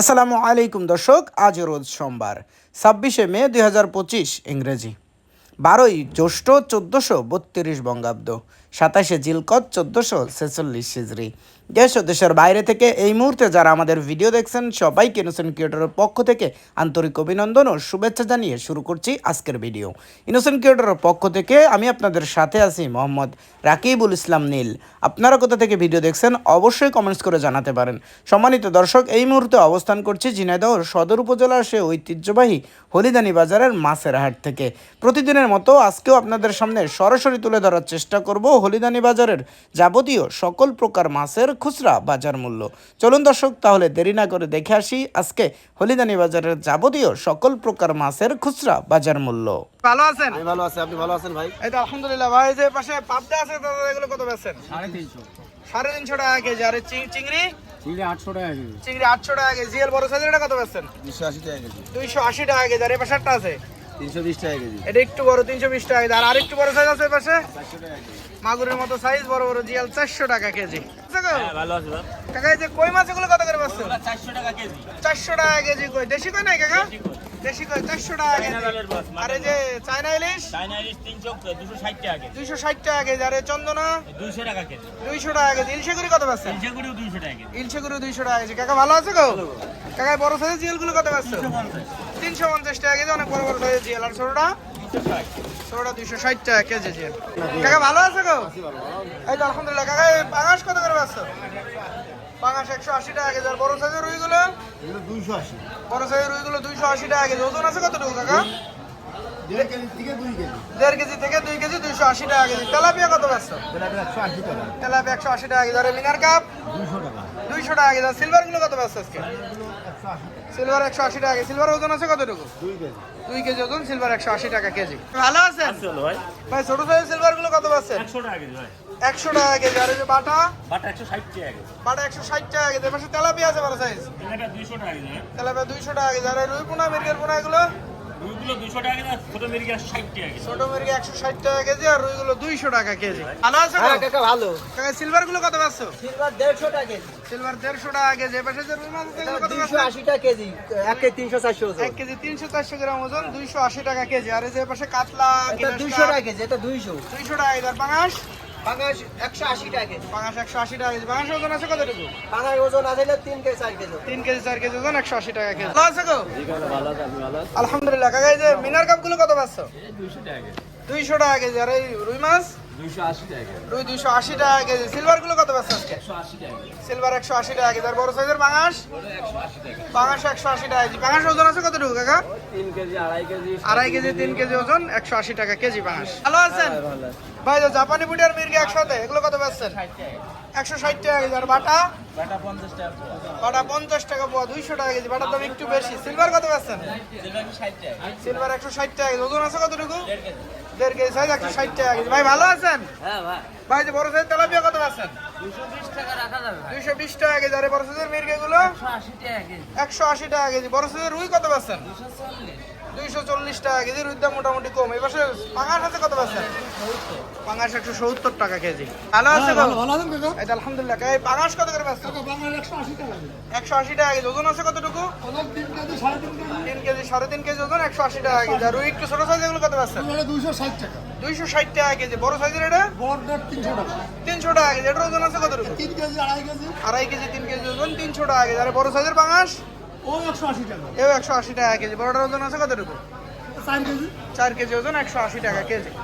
আসসালামু আলাইকুম দর্শক আজ রোজ সোমবার ছাব্বিশে মে দুই হাজার পঁচিশ ইংরেজি। বারোই জ্যৈষ্ঠ চোদ্দোশো বত্রিশ বঙ্গাব্দ, সাতাশে জিলকত চোদ্দোশো ছেচল্লিশ সিজরি দেশ ও দেশের বাইরে থেকে এই মুহূর্তে যারা আমাদের ভিডিও দেখছেন, সবাইকে ইনোসেন্ট ক্রিয়েটরের পক্ষ থেকে আন্তরিক অভিনন্দন ও শুভেচ্ছা জানিয়ে শুরু করছি আজকের ভিডিও। ইনোসেন্ট ক্রিয়েটরের পক্ষ থেকে আমি আপনাদের সাথে আছি মোহাম্মদ রাকিবুল ইসলাম নীল। আপনারা কোথা থেকে ভিডিও দেখছেন, অবশ্যই কমেন্টস করে জানাতে পারেন। সম্মানিত দর্শক, এই মুহূর্তে অবস্থান করছি ঝিনাইদহ সদর উপজেলার সে ঐতিহ্যবাহী হলিদানি বাজারের মাছের হাট থেকে। প্রতিদিনের মতো আজকেও আপনাদের সামনে সরাসরি তুলে ধরার চেষ্টা করব হলিদানি বাজারের যাবতীয় সকল প্রকার মাছের খুচরা বাজার মূল্য। চলুন দর্শক তাহলে দেরি না করে দেখে আসি আজকে হলিদানি বাজারের যাবতীয় সকল প্রকার মাছের খুচরা বাজার মূল্য। ভালো আছেন? আমি ভালো আছি আপনি ভালো আছেন ভাই? এই তো আলহামদুলিল্লাহ ভাই যে পাশে পাবদা আছে দাদা এগুলো কত বেচছেন? সাড়ে তিনশো। সাড়ে তিনশো টাকা কেজি আর চিংড়ি? চিংড়ি আটশো টাকা কেজি। চিংড়ি আটশো টাকা কেজি জিএল বড় সাইজের এটা কত বেচছেন? দুশো আশি টাকা কেজি। দুইশো আশি টাকা কেজি আর এই পাশে আছে? তিনশো বিশ টাকা কেজি এটা একটু বড় তিনশো বিশ টাকা আর আরেকটু বড় সাইজ আছে পাশে চারশো টাকা কেজি মাগুরের মতো সাইজ বড় বড় জিএল চারশো টাকা কেজি আচ্ছা ভালো আছে কাকা এই যে কই মাছ এগুলো কত করে বেচছেন চারশো টাকা কেজি চারশো টাকা কেজি কই দেশি কই নাই কাকা দেশি কই চারশো টাকা কেজি চায়না আর এই যে চায়না ইলিশ চাইনা ইলিশ টাকা কেজি দুইশো ষাট টাকা কেজি আর চন্দনা দুইশো টাকা কেজি দুইশো টাকা কেজি ইলশেগুড়ি কত বেচছেন তিনশো দুইশো টাকা কেজি ইলশেগুড়ি দুইশো টাকা কেজি কাকা ভালো আছে গো কাকা বড় সাইজ জিএলগুলো কত বেচছেন তিনশো পঞ্চাশ টাকা কেজি অনেক বড় বড় সাইজের জিএল আর ছোটটা? ছোটটা দুইশো ষাট টাকা কেজি জিএল কাকা ভালো আছে গো? এই তো আলহামদুলিল্লাহ। কাকা পাঙাশ কত করে বেচছো পাঙাশ একশো আশি টাকা কেজি। আর বড় সাইজের রুইগুলো? দুইশো আশি। বড় সাইজের রুইগুলো দুইশো আশি টাকা কেজি। ওজন আছে কতটুকু কাকা? দেড় কেজি থেকে দুই কেজি। দুইশো আশি টাকা কেজি। তেলাপিয়া কত টাকা। তেলাপিয়া একশো আশি টাকা কেজি। আর মিনার কাপ? দুইশো টাকা। দুইশো টাকা কেজি। আর সিলভারগুলো কত বেচছো আজকে? সিলভার একশো আশি টাকা সিলভার ওজন আছে কতটুকু? দুই কেজি। দুই কেজি ওজন সিলভার একশো আশি টাকা কেজি। ভালো আছে ভাই। ভাই ছোট সাইজ সিলভারগুলো কত পাচ্ছে একশো টাকা কেজি ভাই। একশো টাকা কেজি। আর এই যে বাটা? বাটা একশো ষাট টাকা কেজি। বাটা একশো ষাট টাকা কেজি। পাশে তেলাপিয়া আছে বড় সাইজ তেলাপিয়া দুইশো টাকা কেজি তেলাপিয়া দুইশো টাকা কেজি। আর এই রুই পোনা মির্গের পোনা এগুলো? রুইগুলো দুইশো টাকা কেজি আর ছোটো মির্গি টাকা কেজি। ছোট মির্গে একশো ষাট টাকা কেজি আর রুইগুলো দুইশো টাকা কেজি। ভালো আছে কাকা ভালো। কাকা সিলভারগুলো কত পাচ্ছ? সিলভার দেড়শো টাকা কেজি। সিলভার দেড়শো টাকা কেজি। পাশে যে রুই মাছ কত টাকা কেজি। কেজি ওজন। এক কেজি তিনশো চারশো গ্রাম ওজন দুইশো আশি টাকা কেজি। আর এই যে পাশে কাতলা এটা দুইশো টাকা কেজি এটা দুইশো। দুইশো টাকা। কেজি আর পাঙাশ পাঙাশ একশো আশি টাকা কেজি। পাঙাশ একশো আশি টাকা কেজি। পাঙাশ ওজন আছে কতটুকু? পাঙাশ ওজন আছে তিন কেজি চার কেজি। তিন কেজি চার কেজি ওজন একশো আশি টাকা কেজি। ভালো আছে গো? ভালো আছে আপনি ভালো আলহামদুলিল্লাহ। কাকা এই যে মিনার কাপগুলো কত পাচ্ছ? দুইশো টাকা কেজি। দুইশো টাকা কেজি। আর এই রুই মাছ? দুইশো আশি টাকা কেজি রুই দুইশো আশি টাকা কেজি সিলভারগুলো কত আজকে একশো সিলভার একশো আশি টাকা কেজি আর বড় সাইজের একশো আশি টাকা পাঙাশ একশো আশি টাকা কেজি ওজন আছে কতটুকু কাকা আড়াই কেজি তিন কেজি ওজন একশো আশি টাকা কেজি পাঙাশ ভালো আছেন ভাই জাপানি বুটি আর মির্গি একসাথে এগুলো কত পাচ্ছেন একশো ষাট টাকা কেজি আর বাটা বাটা পঞ্চাশ টাকা পোয়া দুইশো টাকা কেজি বাটার দাম একটু বেশি সিলভার কত পাচ্ছেন সিলভার একশো ষাট টাকা কেজি ওজন আছে কতটুকু দেড় কেজি সাইজ একশো ষাট টাকা কেজি ভাই ভালো আছেন হ্যাঁ ভাই। যে বড় সাইজের তেলাপিয়া কত পাচ্ছেন? দুইশো বিশ টাকা কেজি। আর বড় সাইজের মির্গে গুলো একশো আশি টাকা কেজি। বড় সাইজের রুই কত পাচ্ছেন? দুইশো চল্লিশ। টাকা কেজি। রুইর দাম মোটামুটি কম। এবার পাঙাশ আছে কত পাচ্ছেন? পাঙাশ একশো সত্তর টাকা কেজি। ভালো আছে ভালো এই তো আলহামদুলিল্লাহ। এই পাঙাশ কত করে পাচ্ছেন একশো আশি টাকা কেজি। ওজন আছে কতটুকু? তিন কেজি সাড়ে তিন কেজি। ওজন একশো আশি টাকা কেজি। আর রুই একটু ছোট সাইজ এগুলো কত পাচ্ছেন দুইশো ষাট টাকা। দুইশো ষাট টাকা কেজি। বড় সাইজের এটা? তিনশো টাকা। তিনশো টাকা কেজি। এটার ওজন আছে কতটুকু? তিন কেজি আড়াই কেজি। আড়াই কেজি তিন কেজি ওজন তিনশো টাকা কেজি। আর বড় সাইজের পাঙাশ? ও একশো আশি টাকা। এও একশো আশি টাকা কেজি। বড়টার ওজন আছে কতটুকু? চার কেজি। চার কেজি ওজন একশো আশি টাকা কেজি।